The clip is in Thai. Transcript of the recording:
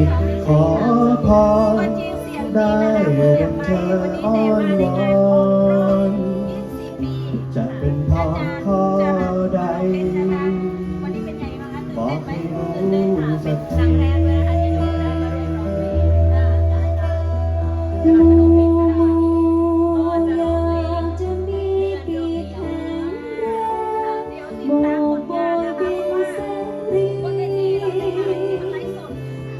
ิทธิ์ขอพรได้รังเธออ้อนวอนจะเป็นพรข้อใดบอกให้รู้จะ